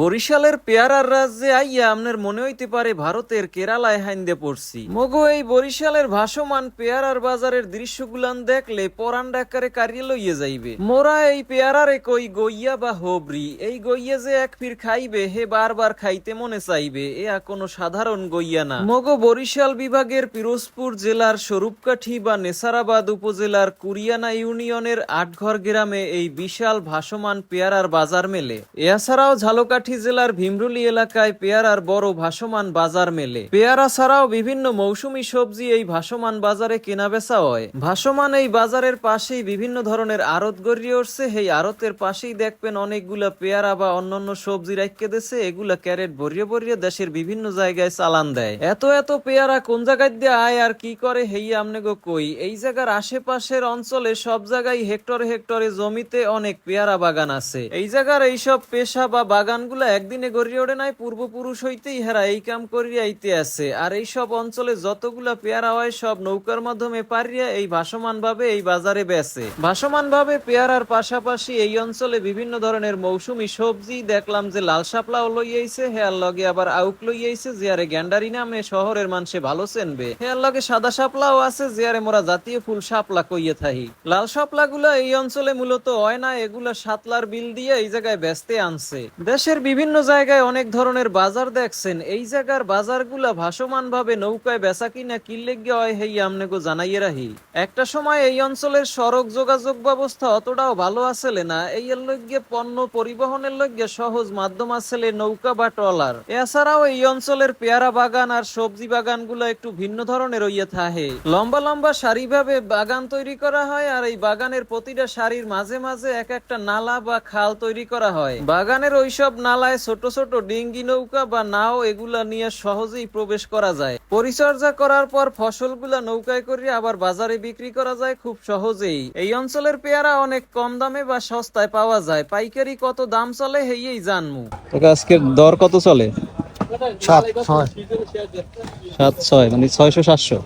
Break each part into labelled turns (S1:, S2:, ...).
S1: বরিশালের পেয়ারার রাজ্যে আইয়া আপনার মনে হইতে পারে ভারতের কেরালায় হাইন্দে পড়ছি। মগো এই বরিশালের ভাসমান পেয়ারার বাজারের দৃশ্যগুলান দেখলে পরান ডাকারে কারিয়ে লইয়ে যাইবে। মোরা এই পেয়ারারে কই গইয়া বা হোবরি, এই গইয়া যে এক ফির খাইবে, হে বারবার খাইতে মনে চাইবে এ কোনো সাধারণ গইয়া না। মগো বরিশাল বিভাগের পিরোজপুর জেলার স্বরূপকাঠি বা নেসারাবাদ উপজেলার কুরিয়ানা ইউনিয়নের আটঘর গ্রামে এই বিশাল ভাসমান পেয়ারার বাজার মেলে। এছাড়াও ঝালকাঠি জেলার ভীমরুলি এলাকায় পেয়ারার বড় ভাসমান বাজার মেলে। পেয়ারা ছাড়াও বিভিন্ন মৌসুমী সবজি এই ভাসমান বাজারে কেনা বেচা হয়। ভাসমান এই বাজারের পাশেই বিভিন্ন ধরনের আড়ত গড়িয়ে উঠছে। এই আড়তের পাশেই দেখবেন অনেকগুলা পেয়ারা বা অন্যান্য সবজি রাখকে দেছে। এগুলা ক্যারেট ভরিয়ে ভরিয়ে দেশের বিভিন্ন জায়গায় চালান দেয়। এত এত পেয়ারা কোন জায়গায় দিয়ে আয় আর কি করে, হেই আমনে গো কই? এই জায়গার আশেপাশের অঞ্চলে সব জায়গায় হেক্টরে হেক্টরে জমিতে অনেক পেয়ারা বাগান আছে। এই জায়গার এইসব পেশা বা বাগানগুলা একদিনে গড়িয়ে ওঠে নাই, পূর্বপুরুষ হইতেই হেরা এই কাম করিয়া আইতে আছে। আর এই সব অঞ্চলে যতগুলা পেয়ারা হয়, সব নৌকার মাধ্যমে পারিয়া এই ভাসমান ভাবে এই বাজারে বেচে। ভাসমান ভাবে পেয়ারার পাশাপাশি এই অঞ্চলে বিভিন্ন ধরনের মৌসুমী সবজি দেখলাম যে লাল শাপলাও লইয়াইছে হেয়ার লগে আবার আউক লইয়াইছে জিয়ারে গ্যান্ডারি নামে শহরের মানুষে ভালো চেনবে। হেয়ার লগে সাদা শাপলাও আছে জিয়ারে মোরা জাতীয় ফুল শাপলা কইয়ে থাহি। লাল শাপলা গুলা এই অঞ্চলে মূলত হয় না, এগুলা সাতলার বিল দিয়ে এই জায়গায় বেচতে আনছে। দেশের বিভিন্ন জায়গায় অনেক ধরনের বাজার দেখছেন। এই জায়গার বাজারগুলা ভাসমান ভাবে নৌকায় বেচা কিনা কিল্লে গিয়ে হেই আমনেগো জানাইয়ে রাহি। একটা সময় এই অঞ্চলের সড়ক যোগাযোগ ব্যবস্থা অতটাও ভালো আসলে না, এই এর লগে পণ্য পরিবহনের লগে সহজ মাধ্যম আসলে নৌকা বা ট্রলার। এছাড়াও এই অঞ্চলের পেয়ারা বাগান আর সবজি বাগানগুলো একটু ভিন্ন ধরনের হইয়া থাকে। লম্বা লম্বা সারিভাবে বাগান তৈরি করা হয় আর এই বাগানের প্রতিটা সারির মাঝে মাঝে এক একটা নালা বা খাল তৈরি করা হয়। বাগানের ওইসব নালায় ছোট ছোট ডিঙ্গি নৌকা বা নাও এগুলা নিয়ে সহজেই প্রবেশ করা যায়। পরিচর্যা করার পর ফসলগুলা নৌকায় করে আবার বাজারে বিক্রি করা যায় খুব সহজেই। এই অঞ্চলের পেয়ারা অনেক কম দামে বা সস্তায় পাওয়া যায়। পাইকারি কত দাম চলে হেই জানমু। আজকে দর কত চলে?
S2: সাত ছয়।
S1: সাত ছয় মানে ছয়শো সাতশো।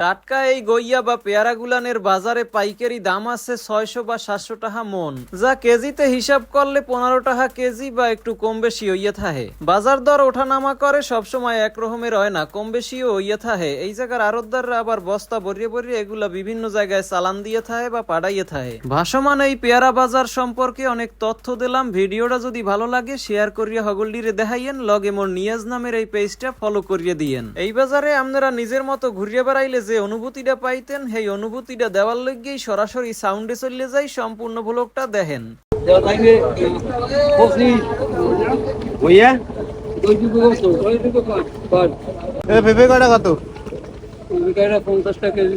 S1: টাটকা এই গইয়া বা পেয়ারা গুলানের বাজারে পাইকারি দাম আছে ছয়শো বা সাতশো টাকা মন। যা কেজিতে হিসাব করলে পনেরো টাকা কেজি বা একটু কম বেশি হইয়া থাহে। বাজার দর ওঠানামা করে সবসময় এক রকমের হয় না, কম বেশিও হইয়া থাহে। এই জায়গার আরতদাররা আবার বস্তা ভরিয়ে ভরিয়ে এগুলা বিভিন্ন জায়গায় চালান দিয়ে থাহে বা পাঠাইয়ে থাহে। ভাসমান এই পেয়ারা বাজার সম্পর্কে অনেক তথ্য দিলাম। ভিডিওটা যদি ভালো লাগে, শেয়ার করিয়া হগলডিরে দেখাইয়েন। লগে মোর নিয়াজ নামের এই পেজটা ফলো করিয়ে দিয়েন। এই বাজারে আপনারা নিজের মতো ঘুরিয়ে বেড়াইলে যে অনুভূতিটা পাইতেন সেই অনুভূতিটা দেওয়ার লগেই সরাসরি সাউন্ডে চলে যাই সম্পূর্ণ ব্লগটা দেখেন।
S2: পেঁপে কটা কত?
S3: পঞ্চাশ টাকা কেজি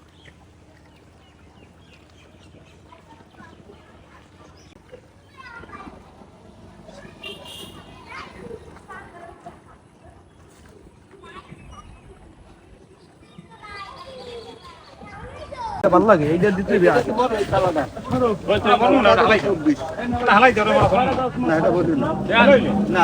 S2: ভালো লাগে এইটা দিতে না এটা না। না